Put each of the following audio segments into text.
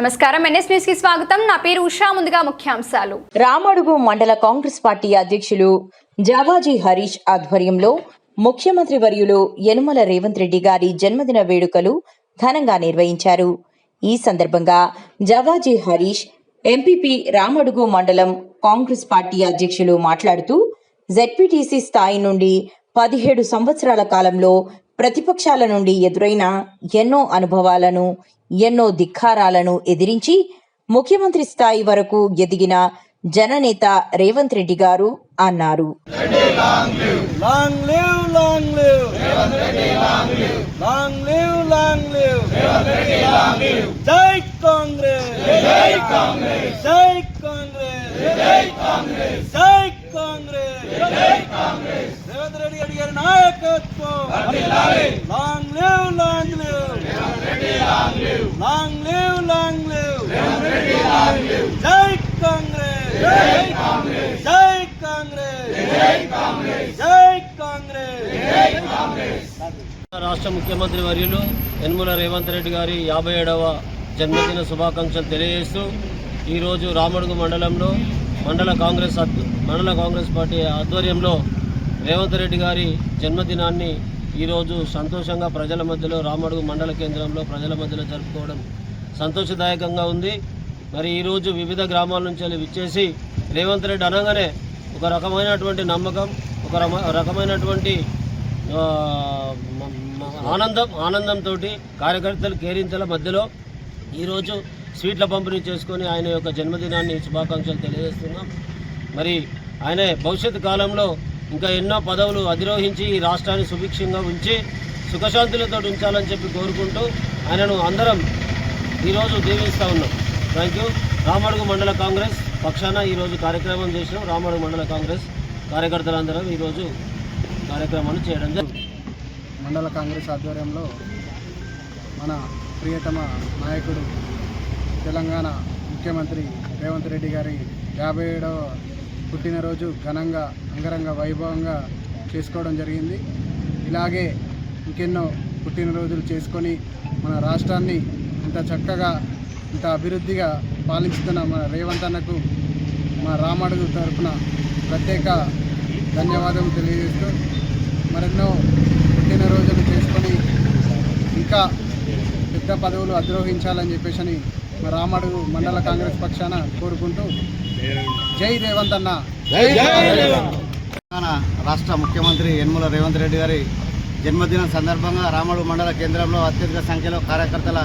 నమస్కారం. ఎన్ఎస్ న్యూస్కి స్వాగతం. నా పేరు ఉషా. ముందుగా ముఖ్యాంశాలు. రామడుగు మండల కాంగ్రెస్ పార్టీ అధ్యక్షులు జావాజీ హరీష్ ఆధ్వర్యంలో ముఖ్యమంత్రి వర్యులు యనుమల రేవంత్ రెడ్డి గారి జన్మదిన వేడుకలు ఘనంగా నిర్వహించారు. ఈ సందర్భంగా జవాజీ హరీష్ ఎంపీపీ రామడుగు మండలం కాంగ్రెస్ పార్టీ అధ్యక్షులు మాట్లాడుతూ జెడ్పీటీసీ స్థాయి నుండి పదిహేడు సంవత్సరాల కాలంలో ప్రతిపక్షాల నుండి ఎదురైన ఎన్నో అనుభవాలను ఎన్నో ధిక్కారాలను ఎదిరించి ముఖ్యమంత్రి స్థాయి వరకు ఎదిగిన జననేత రేవంత్ రెడ్డి గారు అన్నారు. లాంగ్ లేవ్ లాంగ్ లేవ్. లాంగ్ లివ్ లాంగ్ లివ్ జై కాంగ్రెస్ జై కాంగ్రెస్ జై కాంగ్రెస్ జై కాంగ్రెస్ రాష్ట్ర ముఖ్యమంత్రి వర్యులు యనుమల రేవంత్ రెడ్డి గారి యాభై ఏడవ జన్మదిన శుభాకాంక్షలు తెలియజేస్తూ ఈరోజు రామడుగు మండలంలో మండల కాంగ్రెస్ మండల కాంగ్రెస్ పార్టీ ఆధ్వర్యంలో రేవంత్ రెడ్డి గారి జన్మదినాన్ని ఈరోజు సంతోషంగా ప్రజల మధ్యలో రామడుగు మండల కేంద్రంలో ప్రజల మధ్యలో జరుపుకోవడం సంతోషదాయకంగా ఉంది. మరి ఈరోజు వివిధ గ్రామాల నుంచి వెళ్ళి విచ్చేసి రేవంత్ రెడ్డి అనగానే ఒక రకమైనటువంటి నమ్మకం ఒక రకమైనటువంటి ఆనందం ఆనందంతో కార్యకర్తలు కేరింతల మధ్యలో ఈరోజు స్వీట్ల పంపిణీ చేసుకొని ఆయన యొక్క జన్మదినాన్ని శుభాకాంక్షలు తెలియజేస్తున్నాం. మరి ఆయన భవిష్యత్ కాలంలో ఇంకా ఎన్నో పదవులు అధిరోహించి ఈ రాష్ట్రాన్ని సుభిక్షంగా ఉంచి సుఖశాంతులతో ఉంచాలని చెప్పి కోరుకుంటూ ఆయనను అందరం ఈరోజు దీవిస్తూ ఉన్నాం. థ్యాంక్ యూ రామడుగు మండల కాంగ్రెస్ పక్షాన ఈరోజు కార్యక్రమం చేసినాం. రామడుగు మండల కాంగ్రెస్ కార్యకర్తలందరం ఈరోజు కార్యక్రమాన్ని చేయడం జరిగింది మండల కాంగ్రెస్ ఆధ్వర్యంలో మన ప్రియతమ నాయకుడు తెలంగాణ ముఖ్యమంత్రి రేవంత్ రెడ్డి గారి యాభై ఏడవ పుట్టినరోజు ఘనంగా అంగరంగ వైభవంగా చేసుకోవడం జరిగింది. ఇలాగే ఇంకెన్నో పుట్టినరోజులు చేసుకొని మన రాష్ట్రాన్ని ఇంత చక్కగా ఇంత అభివృద్ధిగా పాలించుతున్న మన రేవంత్ అన్నకు మా రామడుగు తరఫున ప్రత్యేక ధన్యవాదాలు తెలియజేస్తూ మరెన్నో పుట్టినరోజులు చేసుకొని ఇంకా పెద్ద పదవులు అధిరోహించాలని చెప్పేసి మా రామడుగు మండల కాంగ్రెస్ పక్షాన కోరుకుంటూ జై రేవంత్ అన్న. తెలంగాణ రాష్ట్ర ముఖ్యమంత్రి యనమల రేవంత్ రెడ్డి గారి జన్మదినం సందర్భంగా రామడు మండల కేంద్రంలో అత్యధిక సంఖ్యలో కార్యకర్తల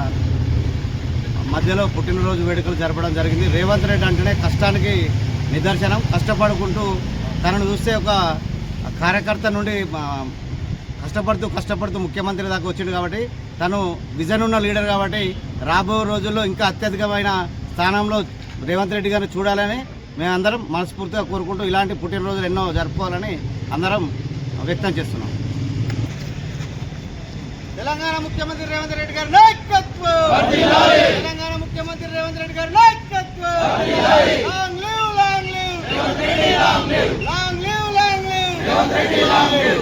మధ్యలో పుట్టినరోజు వేడుకలు జరపడం జరిగింది. రేవంత్ రెడ్డి అంటేనే కష్టానికి నిదర్శనం. కష్టపడుకుంటూ తనను చూస్తే ఒక కార్యకర్త నుండి కష్టపడుతూ కష్టపడుతూ ముఖ్యమంత్రి దాకా వచ్చిండు కాబట్టి తను విజన్ ఉన్న లీడర్ కాబట్టి రాబో రోజుల్లో ఇంకా అత్యధికమైన స్థానంలో రేవంత్ రెడ్డి గారిని చూడాలని మేమందరం మనస్ఫూర్తిగా కోరుకుంటూ ఇలాంటి పుట్టినరోజులు ఎన్నో జరుపుకోవాలని అందరం వ్యక్తం చేస్తున్నాం. తెలంగాణ ముఖ్యమంత్రి రేవంత్ రెడ్డి గారి నాయకత్వం! తెలంగాణ ముఖ్యమంత్రి రేవంత్ రెడ్డి గారి నాయకత్వం! Long live long live! Long live long live!